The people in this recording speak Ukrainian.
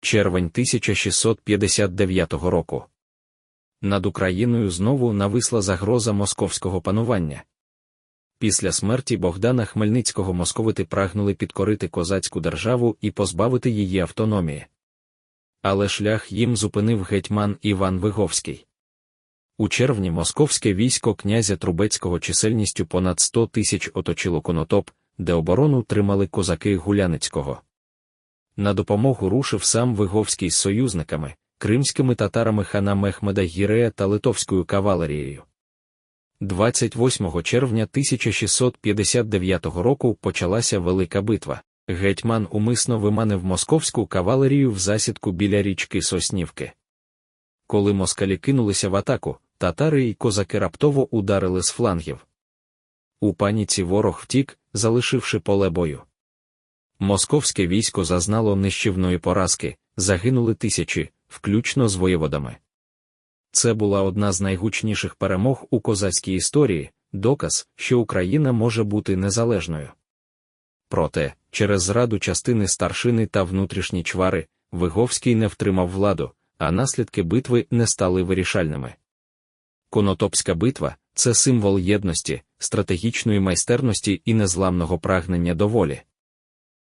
червень 1659 року. Над Україною знову нависла загроза московського панування. Після смерті Богдана Хмельницького московити прагнули підкорити козацьку державу і позбавити її автономії. Але шлях їм зупинив гетьман Іван Виговський. У червні московське військо князя Трубецького чисельністю понад 100 тисяч оточило конотоп, де оборону тримали козаки Гуляницького. На допомогу рушив сам Виговський з союзниками, кримськими татарами хана Мехмеда Гірея та литовською кавалерією. 28 червня 1659 року почалася велика битва. Гетьман умисно виманив московську кавалерію в засідку біля річки Соснівки. Коли москалі кинулися в атаку, татари й козаки раптово ударили з флангів. У паніці ворог втік, залишивши поле бою. Московське військо зазнало нищівної поразки, загинули тисячі, включно з воєводами. Це була одна з найгучніших перемог у козацькій історії, доказ, що Україна може бути незалежною. Проте, через зраду частини старшини та внутрішні чвари, Виговський не втримав владу, а наслідки битви не стали вирішальними. Конотопська битва це символ єдності, стратегічної майстерності і незламного прагнення до волі.